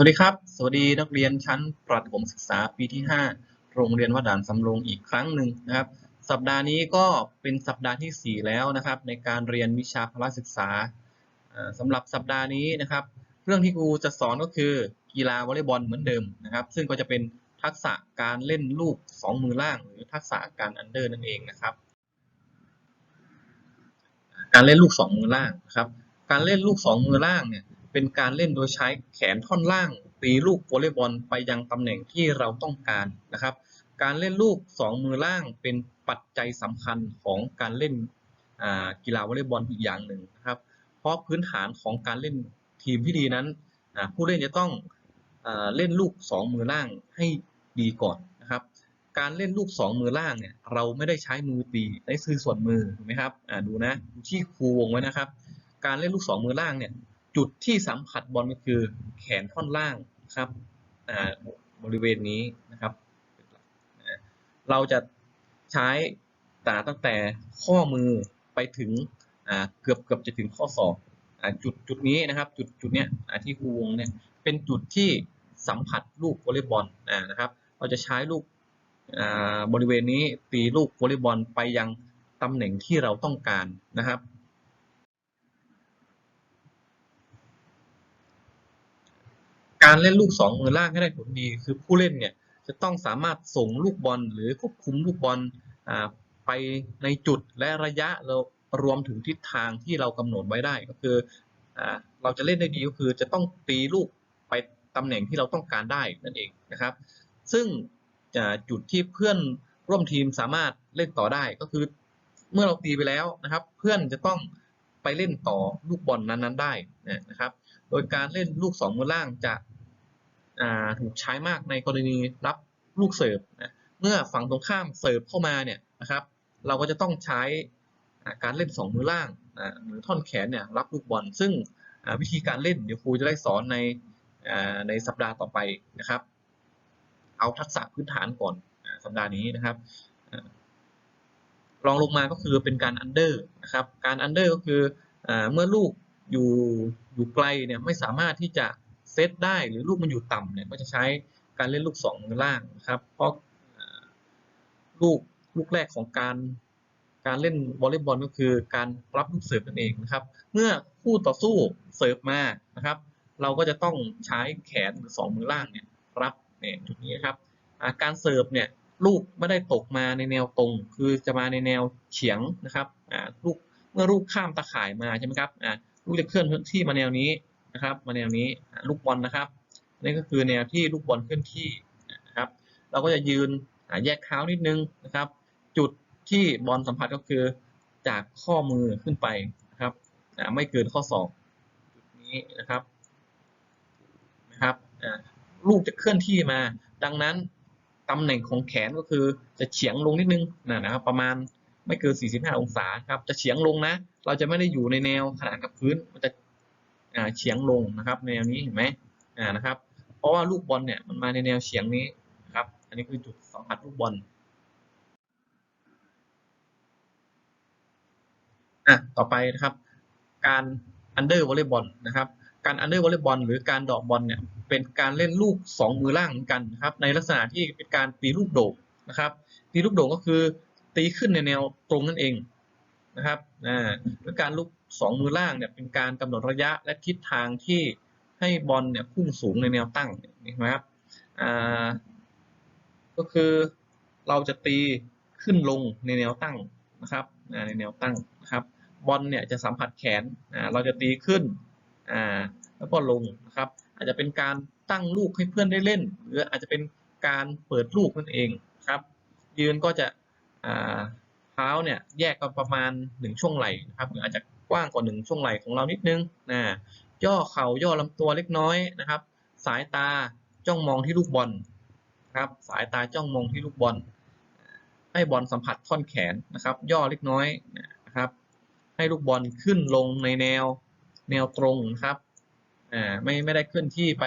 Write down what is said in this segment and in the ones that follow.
วัสดีครับ สวัสดีนักเรียนชั้นประถมศึกษาปีที่ 5 โรงเรียนวัดด่านสำโรงอีกครั้งหนึ่งนะครับ สัปดาห์นี้ก็เป็นสัปดาห์ที่ 4 แล้วนะครับ ในการเรียนวิชาพละศึกษาอ่าสำหรับสัปดาห์นี้นะครับ เรื่องที่ครูจะสอนก็คือกีฬาวอลเลย์บอลเหมือนเดิมนะครับ ซึ่งก็จะเป็นทักษะการเล่นลูก 2 มือล่าง หรือทักษะการอันเดอร์นั่นเองนะครับ การเล่นลูก 2 มือล่างนะครับ การเล่นลูก 2 มือล่างเนี่ย เป็นการเล่นโดยใช้แขนท่อนล่างตีลูกวอลเลย์บอลไปยังตำแหน่งที่เราต้องการนะครับ การเล่นลูก 2 มือล่างเป็นปัจจัยสำคัญของการเล่นกีฬาวอลเลย์บอลอีกอย่างหนึ่งนะครับ เพราะพื้นฐานของการเล่นทีมที่ดีนั้น ผู้เล่นจะต้องอเล่นลูก 2 มือล่างให้ดีก่อนนะครับ การเล่นลูก 2 มือล่างเนี่ยเราไม่ได้ใช้มือตีได้ซื้อส่วนมือถูกไหมครับดูนะดูที่ครูวงไว้นะครับ การเล่นลูก 2 มือล่างเนี่ย จุดที่สัมผัสบอลก็คือแขนท่อนล่างครับบริเวณนี้นะครับ เราจะใช้ตาตั้งแต่ข้อมือไปถึงเกือบเกือบจะถึงข้อศอกจุดจุดนี้นะครับ จุดจุดเนี้ยที่ครูวงเนี่ยเป็นจุดที่สัมผัสลูกวอลเลย์บอลนะครับ เราจะใช้ลูกบริเวณนี้ตีลูกวอลเลย์บอลไปยังตำแหน่งที่เราต้องการนะครับ การเล่นลูกสองมือล่างให้ได้ผลดี คือผู้เล่นเนี่ยจะต้องสามารถส่งลูกบอลหรือควบคุมลูกบอลไปในจุดและระยะเรารวมถึงทิศทางที่เรากำหนดไว้ได้ก็คืออเราจะเล่นได้ดีก็คือจะต้องตีลูกไปตำแหน่งที่เราต้องการได้นั่นเองนะครับ ซึ่งจุดที่เพื่อนร่วมทีมสามารถเล่นต่อได้ก็คือเมื่อเราตีไปแล้วนะครับ เพื่อนจะต้องไปเล่นต่อลูกบอลนั้นๆได้นะครับ โดยการเล่นลูกสองมือล่างจะถูกใช้มากในกรณีรับลูกเสิร์ฟนะเมื่อฝั่งตรงข้ามเสิร์ฟเข้ามาเนี่ยนะครับ เราก็จะต้องใช้การเล่นสองมือล่างนะหรือท่อนแขนเนี่ยรับลูกบอล ซึ่งวิธีการเล่นเดี๋ยวครูจะได้สอนในในสัปดาห์ต่อไปนะครับ เอาทักษะพื้นฐานก่อนสัปดาห์นี้นะครับรองลงมาก็คือเป็นการอันเดอร์นะครับ การอันเดอร์ก็คืออเมื่อลูก อยู่อยู่ไกลเนี่ยไม่สามารถที่จะเซตได้หรือลูกมันอยู่ต่ำเนี่ยก็จะใช้การเล่นลูกสองมือล่างนะครับเพราะลูกลูกแรกของการการเล่นวอลเลย์บอลก็คือการรับลูกเสิร์ฟนั่นเองนะครับ เมื่อคู่ต่อสู้เสิร์ฟมานะครับ เราก็จะต้องใช้แขนหรือสองมือล่างเนี่ยรับเนี่ยจุดนี้ครับาการเสิร์ฟเนี่ยลูกไม่ได้ตกมาในแนวตรง คือจะมาในแนวเฉียงนะครับลูกเมื่อลูกข้ามตะข่ายมาใช่ไหมครับ ลูกจะเคลื่อนที่มาแนวนี้นะครับ มาแนวนี้ลูกบอลนะครับนี่ก็คือแนวที่ลูกบอลเคลื่อนที่นะครับ เราก็จะยืนแยกเท้านิดนึงนะครับ จุดที่บอลสัมผัสก็คือจากข้อมือขึ้นไปนะครับไม่เกินข้อศอกจุดนี้นะครับนะครับลูกจะเคลื่อนที่มา ดังนั้นตำแหน่งของแขนก็คือจะเฉียงลงนิดนึงนะครับ ประมาณ ไม่เกิน 45 องศาครับจะเฉียงลงนะ เราจะไม่ได้อยู่ในแนวขนานกับพื้นมันจะเฉียงลงนะครับแนวนี้เห็นไหมอ่านะครับ เพราะว่าลูกบอลเนี่ยมันมาในแนวเฉียงนี้นะครับ อันนี้คือจุดสัมผัสลูกบอลอะต่อไปนะครับ การอันเดอร์วอลเลย์บอลนะครับ การอันเดอร์วอลเลย์บอลหรือการดอกบอลเนี่ยเป็นการเล่นลูก 2 มือล่างเหมือนกันนะครับ ในลักษณะที่เป็นการตีลูกโด่งนะครับ ตีลูกโด่งก็คือ ตีขึ้นในแนวตรงนั่นเองนะครับอ่าและการลูกสองมือล่างเนี่ยเป็นการกำหนดระยะและทิศทางที่ให้บอลเนี่ยพุ่งสูงในแนวตั้งนไหมครับอ่าก็คือเราจะตีขึ้นลงในแนวตั้งนะครับในแนวตั้งนะครับบอลเนี่ยจะสัมผัสแขนเราจะตีขึ้นแล้วก็ลงนะครับอาจจะเป็นการตั้งลูกให้เพื่อนได้เล่น หรืออาจจะเป็นการเปิดลูกนั่นเองครับยืนก็จะ เท้าเนี่ยแยกกันประมาณหนึ่งช่วงไหล่นะครับหรืออาจจะกว้างกว่าหนึ่งช่วงไหล่ของเรานิดนึงนะย่อเข่าย่อลำตัวเล็กน้อยนะครับ สายตาจ้องมองที่ลูกบอลครับสายตาจ้องมองที่ลูกบอล ให้บอลสัมผัสท่อนแขนนะครับ ย่อเล็กน้อยนะครับ ให้ลูกบอลขึ้นลงในแนวแนวตรงครับอ่าไม่ไม่ได้เคลื่อนที่ไป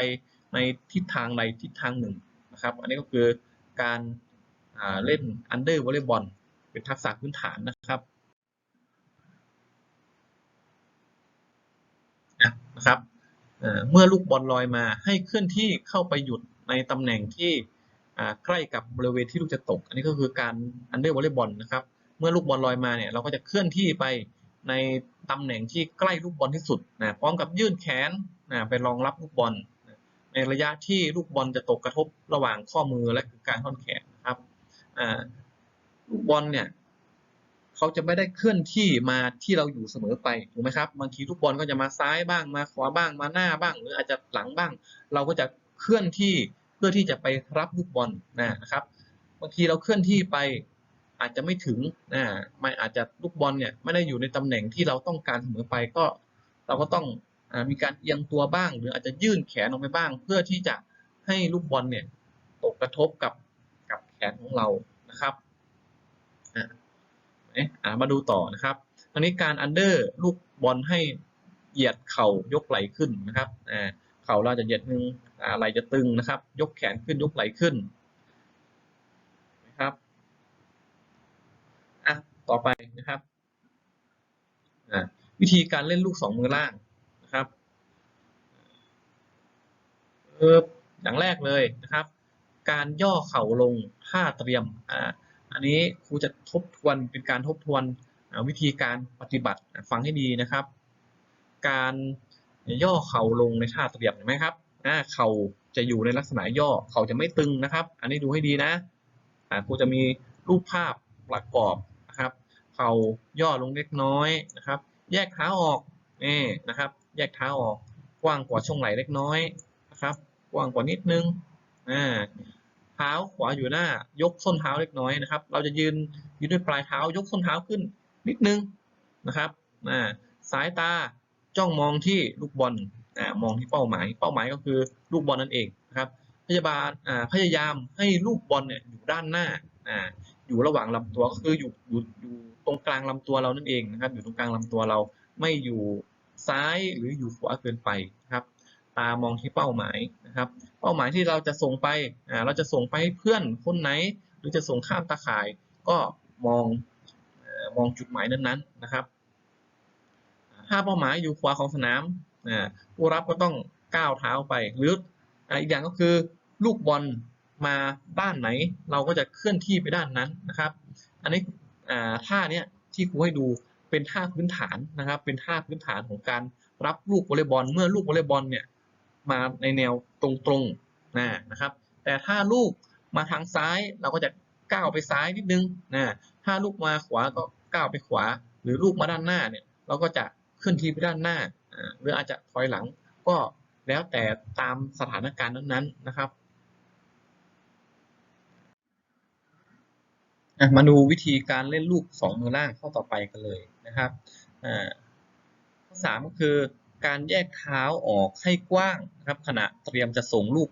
ในทิศทางใดทิศทางหนึ่งนะครับ อันนี้ก็คือการ เล่นอันเดอร์วอลเลย์บอลเป็นทักษะพื้นฐานนะครับนะครับเมื่อลูกบอลลอยมาให้เคลื่อนที่เข้าไปหยุดในตำแหน่งที่ใกล้กับบริเวณที่ลูกจะตก อันนี้ก็คือการอันเดอร์วอลเลย์บอลนะครับ เมื่อลูกบอลลอยมาเนี่ยเราก็จะเคลื่อนที่ไปในตำแหน่งที่ใกล้ลูกบอลที่สุดนะพร้อมกับยื่นแขนนะไปรองรับลูกบอล ในระยะที่ลูกบอลจะตกกระทบระหว่างข้อมือและกลางท่อนแขนนะครับ ลูกบอลเนี่ยเขาจะไม่ได้เคลื่อนที่มาที่เราอยู่เสมอไปถูกไหมครับบางทีลูกบอลก็จะมาซ้ายบ้างมาขวาบ้างมาหน้าบ้าง หรืออาจจะหลังบ้าง เราก็จะเคลื่อนที่เพื่อที่จะไปรับลูกบอลนะครับบางทีเราเคลื่อนที่ไปอาจจะไม่ถึงนะไม่อาจจะลูกบอลเนี่ยไม่ได้อยู่ในตำแหน่งที่เราต้องการเสมอไปก็ เราก็ต้องอมีการเอียงตัวบ้าง หรืออาจจะยื่นแขนออกไปบ้าง เพื่อที่จะให้ลูกบอลเนี่ยตกกระทบกับกับแขนของเรา นะครับอะเอ๊ะมาดูต่อนะครับอันนี้การอันเดอร์ลูกบอลให้เหยียดเข่ายกไหลขึ้นนะครับอ่าเข่าเราจะเหยียดนึงอ่าไหลจะตึงนะครับ ยกแขนขึ้นยกไหลขึ้นนะครับอะต่อไปนะครับอะวิธีการเล่นลูกสองมือล่างนะครับเอออย่างแรกเลยนะครับ การย่อเข่าลงท่าเตรียมอ่าอันนี้ครูจะทบทวนเป็นการทบทวนวิธีการปฏิบัติฟังให้ดีนะครับ การย่อเข่าลงในท่าเตรียมเห็นไหมครับเข่าจะอยู่ในลักษณะย่อเข่าจะไม่ตึงนะครับ อันนี้ดูให้ดีนะครูจะมีรูปภาพประกอบนะครับ เข่าย่อลงเล็กน้อยนะครับ แยกเท้าออกนี่นะครับ แยกเท้าออกกว้างกว่าช่วงไหล่เล็กน้อยนะครับ กว้างกว่านิดนึงอ่า ท้าขวาอยู่หน้า ยกส้นเท้าเล็กน้อยนะครับ เราจะยืนยืนด้วยปลายเท้ายกส้นเท้าขึ้นนิดนึงนะครับสายตาจ้องมองที่ลูกบอลมองที่เป้าหมาย เป้าหมายก็คือลูกบอลนั่นเองนะครับ พยาบาลพยายามให้ลูกบอลเนี่ยอยู่ด้านหน้าอ่าอยู่ระหว่างลำตัวก็คืออยู่อยู่อยู่ตรงกลางลำตัวเรานั่นเองนะครับ อยู่ตรงกลางลำตัวเราไม่อยู่ซ้ายหรืออยู่ขวาเกินไปนะครับ ตามองที่เป้าหมายนะครับ เป้าหมายที่เราจะส่งไปอ่าเราจะส่งไปให้เพื่อนคนไหน หรือจะส่งข้ามตาข่าย ก็มองมองจุดหมายนั้นๆนะครับ ถ้าเป้าหมายอยู่ขวาของสนามผู้รับก็ต้องก้าวเท้าไป หรืออีกอย่างก็คือลูกบอลมาด้านไหน เราก็จะเคลื่อนที่ไปด้านนั้นนะครับ อันนี้ท่าเนี้ยที่ครูให้ดูเป็นท่าพื้นฐานนะครับ เป็นท่าพื้นฐานของการรับลูกวอลเลย์บอล เมื่อลูกวอลเลย์บอลเนี่ย มาในแนวตรงๆนะนะครับแต่ถ้าลูกมาทางซ้ายเราก็จะก้าวไปซ้ายนิดนึงนะถ้าลูกมาขวาก็ก้าวไปขวา หรือลูกมาด้านหน้าเนี่ยเราก็จะเคลื่อนทีไปด้านหน้าหรืออาจจะถอยหลังก็แล้วแต่ตามสถานการณ์นั้นๆนะครับมาดูวิธีการเล่นลูกสองมือล่างข้อต่อไปกันเลยนะครับอ่าข้อสามก็คือ การแยกเท้าออกให้กว้างนะครับ ขณะเตรียมจะส่งลูก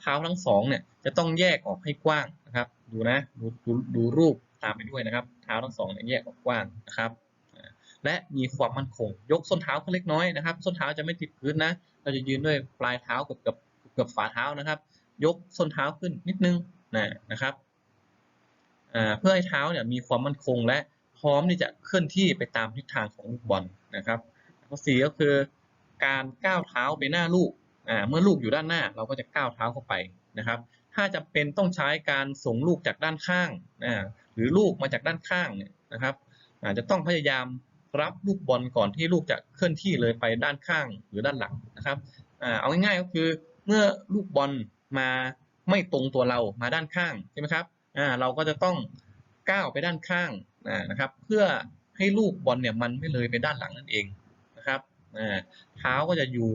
เท้าทั้งสองเนี่ยจะต้องแยกออกให้กว้างนะครับ ดูนะดูดูดูรูปตามไปด้วยนะครับ เท้าทั้งสองเนี่ยแยกออกกว้างนะครับและมีความมั่นคง ยกส้นเท้าขึ้นเล็กน้อยนะครับ ส้นเท้าจะไม่ติดพื้นนะ เราจะยืนด้วยปลายเท้ากับกับกับฝ่าเท้านะครับ ยกส้นเท้าขึ้นนิดนึงนะนะครับเพื่อให้เท้าเนี่ยมีความมั่นคงและพร้อมที่จะเคลื่อนที่ไปตามทิศทางของลูกบอลนะครับ ข้อสี่ก็คือ การก้าวเท้าไปหน้าลูกอ่าเมื่อลูกอยู่ด้านหน้า เราก็จะก้าวเท้าเข้าไปนะครับ ถ้าจำเป็นต้องใช้การส่งลูกจากด้านข้างอ่าหรือลูกมาจากด้านข้างเนี่ยนะครับอาจจะต้องพยายามรับลูกบอลก่อนที่ลูกจะเคลื่อนที่เลยไปด้านข้างหรือด้านหลังนะครับอ่าเอาง่ายๆก็คือเมื่อลูกบอลมาไม่ตรงตัวเรามาด้านข้างใช่ไหมครับอ่าเราก็จะต้องก้าวไปด้านข้างนะครับ เพื่อให้ลูกบอลเนี่ยมันไม่เลยไปด้านหลังนั่นเอง เท้าก็จะอยู่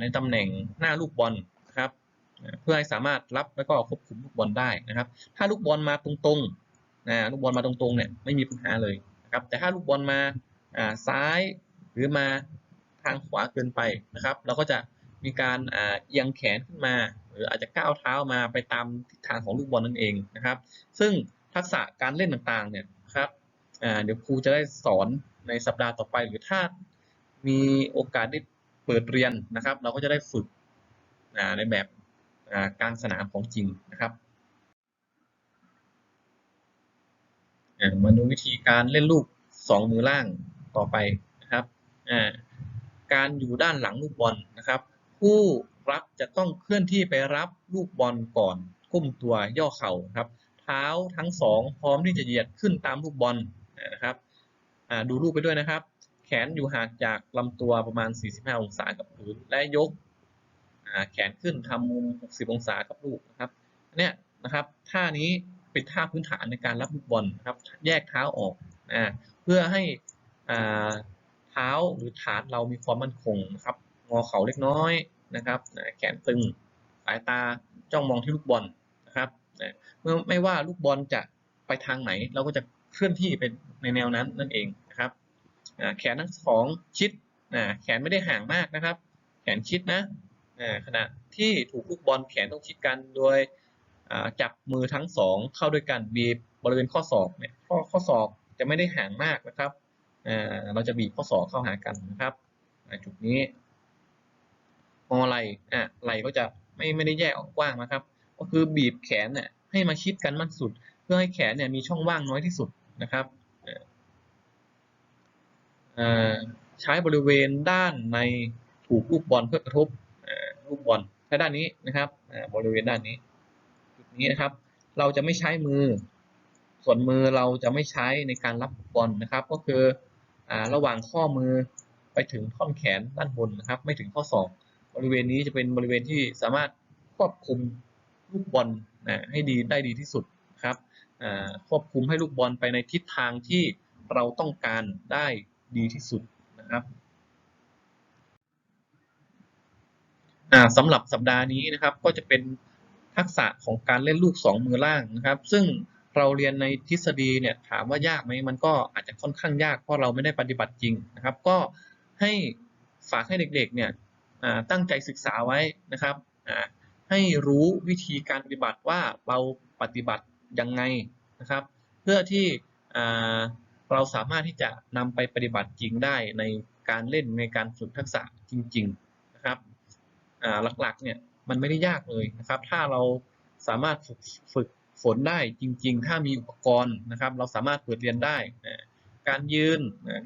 ในตำแหน่งหน้าลูกบอลนะครับเพื่อให้สามารถรับแล้วก็ควบคุมลูกบอลได้นะครับ ถ้าลูกบอลมาตรงๆอ่าลูกบอลมาตรงๆเนี่ยไม่มีปัญหาเลยนะครับแต่ถ้าลูกบอลมาซ้ายหรือมาทางขวาเกินไปนะครับ เราก็จะมีการเอียงแขนขึ้นมา หรืออาจจะก้าวเท้ามาไปตามทิศทางของลูกบอลนั่นเองนะครับ ซึ่งทักษะการเล่นต่างๆเนี่ยครับเดี๋ยวครูจะได้สอนในสัปดาห์ต่อไปหรือถ้า มีโอกาสได้เปิดเรียนนะครับ เราก็จะได้ฝึกในแบบกลางสนามของจริงนะครับอ่ามาดูวิธีการเล่นลูกสองมือล่างต่อไปนะครับอ่าการอยู่ด้านหลังลูกบอลนะครับ ผู้รับจะต้องเคลื่อนที่ไปรับลูกบอลก่อนก้มตัวย่อเข่าครับ เท้าทั้งสองพร้อมที่จะเหยียดขึ้นตามลูกบอลนะครับอ่าดูรูปไปด้วยนะครับ ขนอยู่ห่างจากลำตัวประมาณ 45 องศากับพื้น และยกแขนขึ้นทำมุม 60 องศากับลูกนะครับเนี่ยนะครับท่านี้เป็นท่าพื้นฐานในการรับลูกบอลนะครับ แยกเท้าออกอ่าเพื่อให้เท้าหรือฐานเรามีความมั่นคงนะครับงอเข่าเล็กน้อยนะครับแขนตึงสายตาจ้องมองที่ลูกบอลนะครับเมื่อไม่ว่าลูกบอลจะไปทางไหน เราก็จะเคลื่อนที่เป็นในแนวนั้นนั่นเอง แขนทั้งสองชิดแขนไม่ได้ห่างมากนะครับ แขนชิดนะขณะที่ถูกลูกบอลแขนต้องชิดกันโดยจับมือทั้งสองเข้าด้วยกันบีบบริเวณข้อศอกเนี่ยข้อข้อศอกจะไม่ได้ห่างมากนะครับเราจะบีบข้อศอกเข้าหากันนะครับจุดนี้งอไหล่อะไหลก็จะไม่ไม่ได้แยกออกกว้างนะครับ ก็คือบีบแขนเนี่ยให้มาชิดกันมากสุด เพื่อให้แขนเนี่ยมีช่องว่างน้อยที่สุดนะครับ ใช้บริเวณด้านในถูกลูกบอลเพื่อกระทบลูกบอลใช้ด้านนี้นะครับบริเวณด้านนี้จุดนี้นะครับ เราจะไม่ใช้มือ ส่วนมือเราจะไม่ใช้ในการรับบอลนะครับ ก็คืออระหว่างข้อมือไปถึงท่อนแขนด้านบนนะครับ ไม่ถึงข้อศอกบริเวณนี้จะเป็นบริเวณที่สามารถควบคุมลูกบอลนะให้ดีได้ดีที่สุดครับควบคุมให้ลูกบอลไปในทิศทางที่เราต้องการได้ ดีที่สุดนะครับสำหรับสัปดาห์นี้นะครับก็จะเป็นทักษะของการเล่นลูกสองมือล่างนะครับ ซึ่งเราเรียนในทฤษฎีเนี่ยถามว่ายากไหมมันก็อาจจะค่อนข้างยากเพราะเราไม่ได้ปฏิบัติจริงนะครับ ก็ให้ฝากให้เด็กๆเนี่ยตั้งใจศึกษาไว้นะครับให้รู้วิธีการปฏิบัติว่าเราปฏิบัติยังไงนะครับ เพื่อที่ เราสามารถที่จะนำไปปฏิบัติจริงได้ในการเล่นในการฝึกทักษะจริง ๆนะครับหลักๆเนี่ยมันไม่ได้ยากเลยนะครับ ถ้าเราสามารถฝึกฝึกฝนได้จริง ๆ ถ้ามีอุปกรณ์นะครับ เราสามารถเปิดเรียนได้ การยืน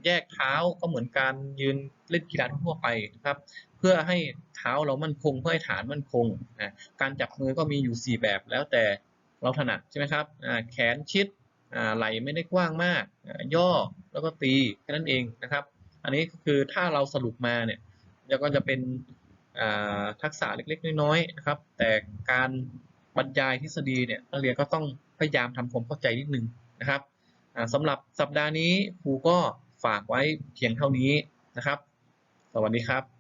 แยกเท้าก็เหมือนการยืนเล่นกีฬาทั่วไปนะครับ เพื่อให้เท้าเรามั่นคงเพื่อให้ฐานมั่นคง การจับมือก็มีอยู่ 4 แบบแล้วแต่เราถนัดใช่ไหมครับแขนชิด ไหลไม่ได้กว้างมาก ย่อแล้วก็ตีแค่นั้นเองนะครับ อันนี้ก็คือถ้าเราสรุปมาเนี่ยก็จะเป็นทักษะเล็กๆ น้อยๆนะครับ แต่การบรรยายทฤษฎีเนี่ยนักเรียนก็ต้องพยายามทำความเข้าใจนิดนึงนะครับสำหรับสัปดาห์นี้ครูก็ฝากไว้เพียงเท่านี้นะครับ สวัสดีครับ